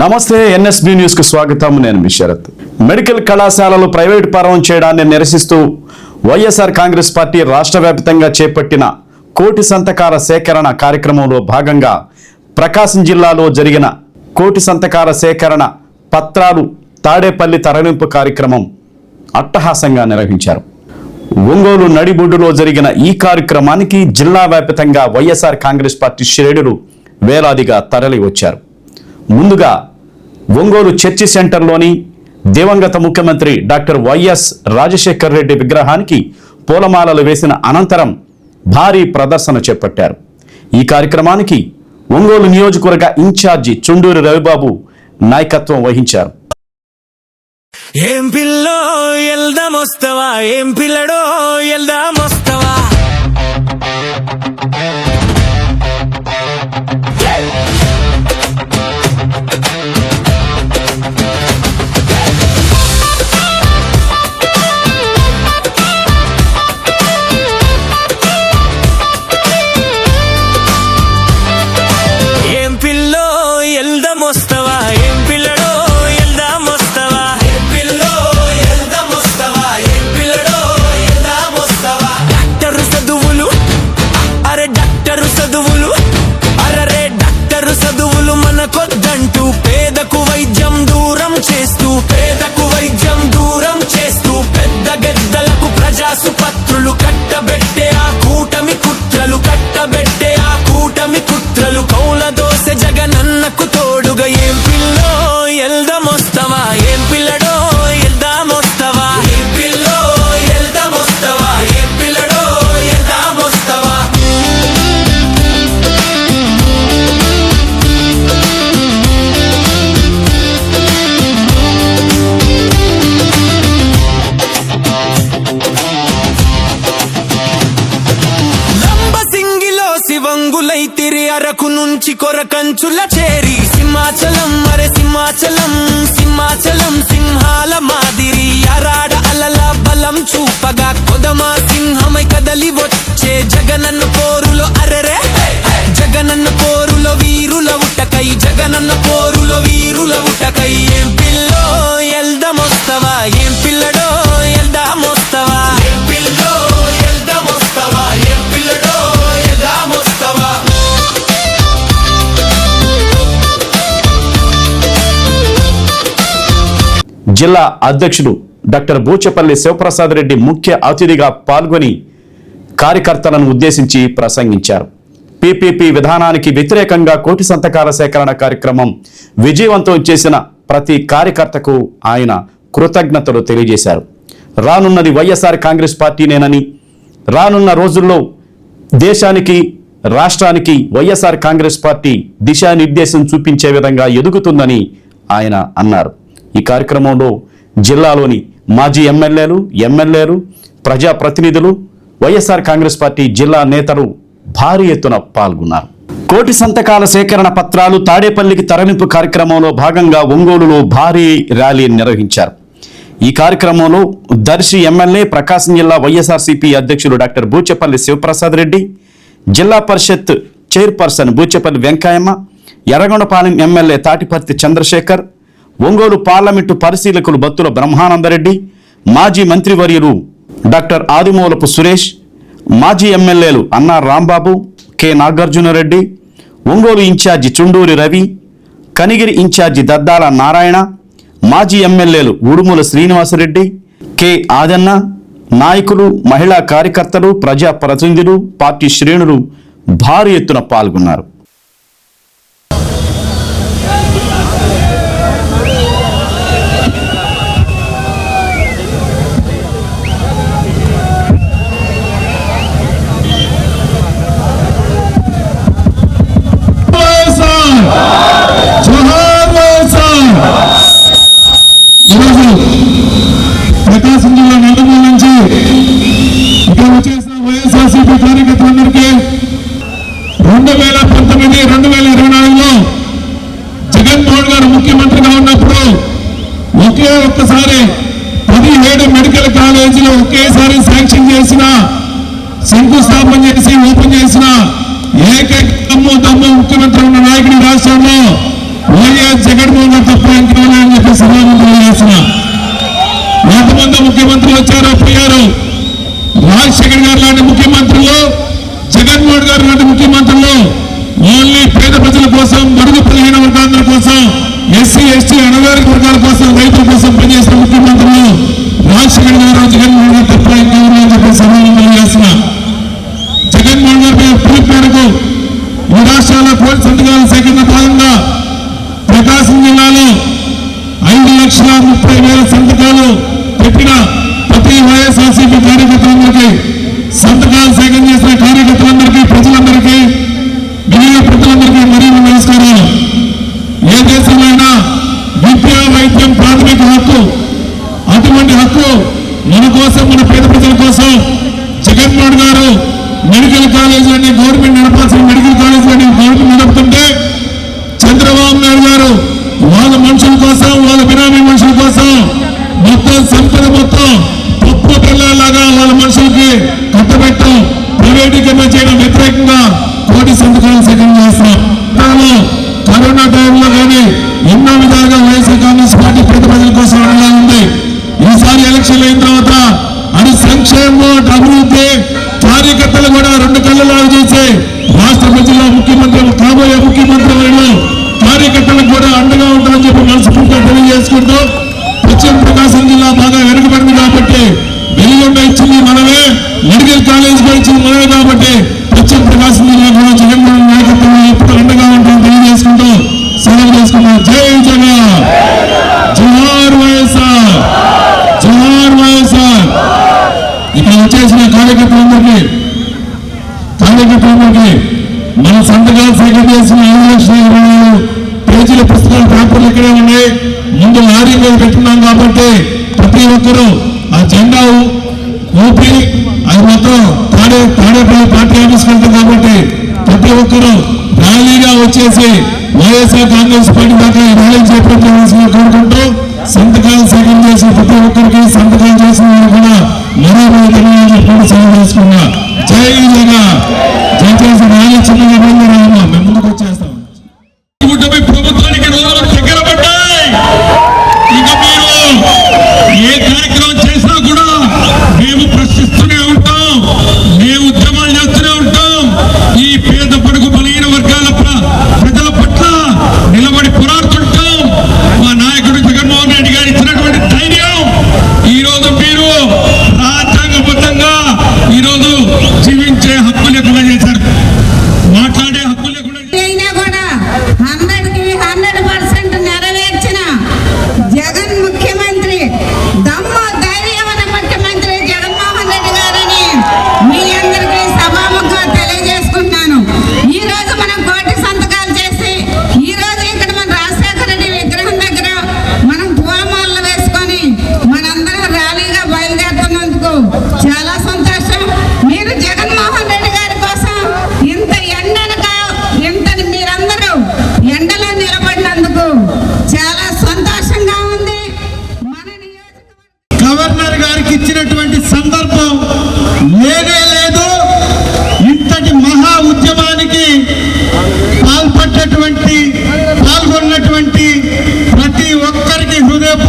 నమస్తే ఎన్ఎస్బి న్యూస్కు స్వాగతం. నేను మీ శరత్. మెడికల్ కళాశాలలు ప్రైవేట్ పరం చేయడాన్ని నిరసిస్తూ వైఎస్ఆర్ కాంగ్రెస్ పార్టీ రాష్ట్ర వ్యాప్తంగా చేపట్టిన కోటి సంతకార సేకరణ కార్యక్రమంలో భాగంగా ప్రకాశం జిల్లాలో జరిగిన కోటి సంతకార సేకరణ పత్రాలు తాడేపల్లి తరలింపు కార్యక్రమం అట్టహాసంగా నిర్వహించారు. ఒంగోలు నడిబొడ్డులో జరిగిన ఈ కార్యక్రమానికి జిల్లా వ్యాప్తంగా వైఎస్ఆర్ కాంగ్రెస్ పార్టీ శ్రేణులు వేలాదిగా తరలి వచ్చారు ముందుగా ఒంగోలు చర్చి సెంటర్లోని దివంగత ముఖ్యమంత్రి డాక్టర్ వైఎస్ రాజశేఖర్ రెడ్డి విగ్రహానికి పూలమాలలు వేసిన అనంతరం భారీ ప్రదర్శన చేపట్టారు. ఈ కార్యక్రమానికి ఒంగోలు నియోజకవర్గ ఇన్ఛార్జి చుండూరు రవిబాబు నాయకత్వం వహించారు. ఏం పిల్లో ఎల్దామొస్తావా? ఏం పిల్లడో ఎల్దామొస్తావా? కొరకంచుల చేరి సింహాచలం మరే సింహాచలం సింహాచలం సింహాల మాదిరి. అరాడ అలల బలం చూపగా కొదమా సింహమై కదలి వచ్చే జగనన్న పోరులో అరరే. జగనన్న పోరులో వీరుల ఉటకై జగనన్న పోరులో వీరుల ఉటకై. ఏం జిల్లా అధ్యక్షుడు డాక్టర్ బూచపల్లి శివప్రసాద్ రెడ్డి ముఖ్య అతిథిగా పాల్గొని కార్యకర్తలను ఉద్దేశించి ప్రసంగించారు. పీపీపీ విధానానికి వ్యతిరేకంగా కోటి సంతకాల సేకరణ కార్యక్రమం విజయవంతం చేసిన ప్రతి కార్యకర్తకు ఆయన కృతజ్ఞతలు తెలియజేశారు. రానున్నది వైఎస్ఆర్ కాంగ్రెస్ పార్టీనేనని రానున్న రోజుల్లో దేశానికి రాష్ట్రానికి వైఎస్ఆర్ కాంగ్రెస్ పార్టీ దిశానిర్దేశం చూపించే విధంగా ఎదుగుతుందని ఆయన అన్నారు. ఈ కార్యక్రమంలో జిల్లాలోని మాజీ ఎమ్మెల్యేలు ఎమ్మెల్యేలు ప్రజాప్రతినిధులు వైఎస్ఆర్ కాంగ్రెస్ పార్టీ జిల్లా నేతలు భారీ ఎత్తున పాల్గొన్నారు. కోటి సంతకాల సేకరణ పత్రాలు తాడేపల్లికి తరలింపు కార్యక్రమంలో భాగంగా ఒంగోలులో భారీ ర్యాలీ నిర్వహించారు. ఈ కార్యక్రమంలో దర్శి ఎమ్మెల్యే ప్రకాశం జిల్లా వైఎస్ఆర్సీపీ అధ్యక్షులు doctor Buchepalli Sivaprasad Reddy Zilla Parishad chairperson Buchepalli Venkayamma Yerragondapalem MLA Tatiparthi Chandrasekhar Ongole parliament పరిశీలకులు బత్తుల బ్రహ్మానందరెడ్డి మాజీ మంత్రివర్యులు డాక్టర్ ఆదిమూలపు సురేష్ మాజీ ఎమ్మెల్యేలు Anna Rambabu K Nagarjunareddy Ongole incharge Chunduri Ravi Kanigiri incharge Daddala Narayana మాజీ ఎమ్మెల్యేలు ఉడుముల శ్రీనివాసరెడ్డి కె ఆదన్న నాయకులు మహిళా కార్యకర్తలు ప్రజా ప్రతినిధులు పార్టీ శ్రేణులు భారీ ఎత్తున పాల్గొన్నారు. ఈరోజు ప్రకాశం జిల్లా నలుమూల నుంచి ఇక్కడ వచ్చేసిన వైఎస్ఆర్సీపీ కార్యకర్తలందరికీ రెండు వేల పంతొమ్మిది రెండు వేల ఇరవై నాలుగులో జగన్మోహన్ గారు ముఖ్యమంత్రిగా ఉన్నప్పుడు ఒకే ఒక్కసారి పదిహేడు మెడికల్ కాలేజీలు ఒకేసారి శాంక్షన్ చేసిన శంకుస్థాపన చేసి ఓపెన్ చేసిన ఏకైక తమ్ము తమ్ము ముఖ్యమంత్రి ఉన్న నాయకుడి రాష్ట్రంలో వైఎస్ జగన్మోహన్ గారు తప్ప ఇంకెవరు అని చెప్పి సభాముఖం తెలియజేస్తున్నా. ఎంతమంది ముఖ్యమంత్రులు వచ్చారో పోయారు రాజశేఖర్ గారు లాంటి ముఖ్యమంత్రులు జగన్మోహన్ గారు లాంటి ముఖ్యమంత్రులు ఓన్లీ పేద ప్రజల కోసం బడుగు బలహీన వర్గాల కోసం ఎస్సీ ఎస్టీ అణగారిక వర్గాల కోసం రైతుల కోసం పనిచేసిన ముఖ్యమంత్రులు రాజశేఖర్ గారు జగన్మోహన్ గారు తప్ప ఇంకెవరు అని చెప్పి సభాముఖం చేసిన జగన్మోహన్ గారి పిలుపు మేరకు ఈ రాష్ట్రాల కోటి సంతకాల సేకరణ భాగంగా ప్రకాశం జిల్లాలో ఐదు లక్షల ముప్పై పెట్టిన ప్రతి వైఎస్ఆర్సీపీ కార్యకర్తలందరికీ సంతకాలు సేకరణ చేసిన కార్యకర్తలందరికీ మెడికల్ కాలేజ్ కూడా మనమే కాబట్టి పశ్చిమ ప్రకాశం జిల్లా కూడా జగన్మోహన్ నాయకత్వం ఎప్పుడు అండగా ఉంటామని తెలియజేసుకుంటూ సెలవు చేసుకున్నాం జై జగన్. జోహార్ వైఎస్ఆర్. జోహార్ వైఎస్ఆర్. ఇక్కడ వచ్చేసిన కార్యకర్తలందరికీ కార్యకర్తలందరికీ మన సంతకాలు సేకరణ చేసిన ఐదు లక్షల ఇరవై పేజీల పుస్తకాలు పేపర్లు ఇక్కడే ఉన్నాయి. ముందు లారీ మీద పెట్టున్నాం కాబట్టి ప్రతి ఒక్కరూ ఆ జెండా ఊ- అది మాత్రం తాడే తాడేపల్లి పార్టీ ఆఫీస్కి వెళ్తుంది కాబట్టి ప్రతి ఒక్కరూ ర్యాలీగా వచ్చేసి వైఎస్ఆర్ కాంగ్రెస్ పార్టీ దాకా ర్యాలీ చేపట్టాల్సిన కోరుకుంటూ సంతకాలు సేకరణ చేసిన ప్రతి ఒక్కరికి సంతకాలు చేసిన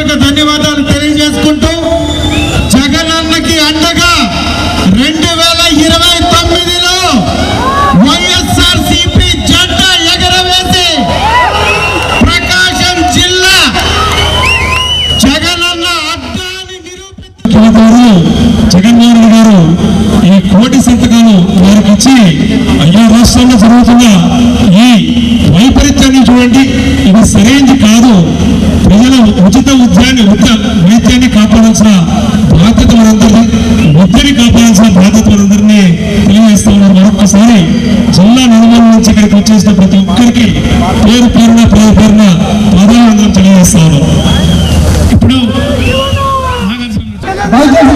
హృదయపూర్వక ధన్యవాదాలు తెలియజేసుకుంటూ జగనన్నకి అండగా రెండు వేల ఇరవై తొమ్మిదిలో వైఎస్ఆర్ సిపి జెండా ఎగరవేసి ప్రకాశం జిల్లా జగనన్న అడ్డాన్ని నిరూపించి గారు జగన్మోహన్ గారు ఈ కోటి సంతకాలు వారికి ఇచ్చి అయ్యా రాష్ట్రంలో జరుగుతున్న ఈ వైపరీత్యాన్ని చూడండి ఇది సరైనది కాదు. కాపాడాల్సిన బాధ్యత మనందరినీ విద్యని కాపాడాల్సిన బాధ్యత మనందరినీ తెలియజేస్తా ఉన్నారు. మరొకసారి జిల్లా నిర్మాణం నుంచి ఇక్కడికి వచ్చేసిన ప్రతి ఒక్కరికి పేరు పేరున పేరు పేరున పాదాలు తెలియజేస్తా ఉన్నాం ఇప్పుడు దయచేసి